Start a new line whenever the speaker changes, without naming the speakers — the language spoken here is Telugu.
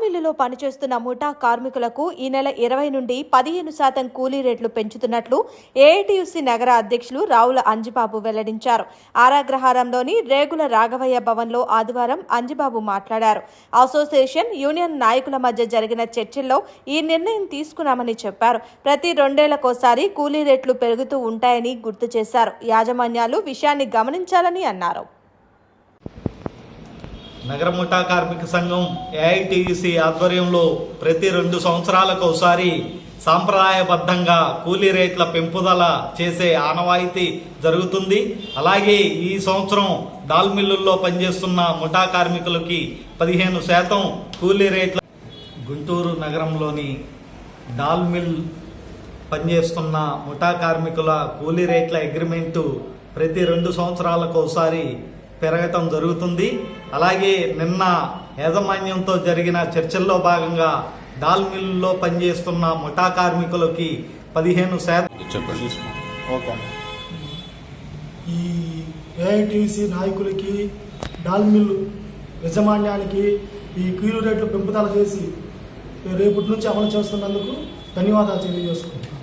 మిల్లులో పనిచేస్తున్న ముఠా కార్మికులకు ఈ నెల ఇరవై నుండి పదిహేను శాతం కూలీ రేట్లు పెంచుతున్నట్లు ఏఐటియుసి నగర అధ్యక్షులు రావుల అంజిబాబు వెల్లడించారు. ఆరాగ్రహారంలోని రేగుల రాఘవయ్య భవన్లో ఆదివారం అంజిబాబు మాట్లాడారు. అసోసియేషన్ యూనియన్ నాయకుల మధ్య జరిగిన చర్చల్లో ఈ నిర్ణయం తీసుకున్నామని చెప్పారు. ప్రతి రెండేళ్ళకోసారి కూలీ రేట్లు పెరుగుతూ ఉంటాయని గుర్తు చేశారు. యాజమాన్యాలు విషయాన్ని గమనించాలని అన్నారు.
నగర ముఠా కార్మిక సంఘం ఏఐటిసి ఆధ్వర్యంలో ప్రతి రెండు సంవత్సరాలకు ఒకసారి సాంప్రదాయబద్ధంగా కూలీ రేట్ల పెంపుదల చేసే ఆనవాయితీ జరుగుతుంది. అలాగే ఈ సంవత్సరం దాల్ మిల్లుల్లో పనిచేస్తున్న ముఠా కార్మికులకి పదిహేను శాతం కూలీ రేట్ల గుంటూరు నగరంలోని దాల్ మిల్ పనిచేస్తున్న ముఠా కార్మికుల కూలీ రేట్ల అగ్రిమెంటు ప్రతి రెండు సంవత్సరాలకు ఒకసారి పెరగటం జరుగుతుంది. అలాగే నిన్న యాజమాన్యంతో జరిగిన చర్చల్లో భాగంగా దాల్ మిల్లులో పనిచేస్తున్న ముఠా కార్మికులకి పదిహేను శాతం ఓకే.
ఈ ఏఐటీసీ నాయకులకి డాల్ మిల్ యజమాన్యానికి ఈ క్యూలు రేట్లు పెంపుదల చేసి రేపటి నుంచి అమలు చేస్తున్నందుకు ధన్యవాదాలు తెలియజేసుకుంటాం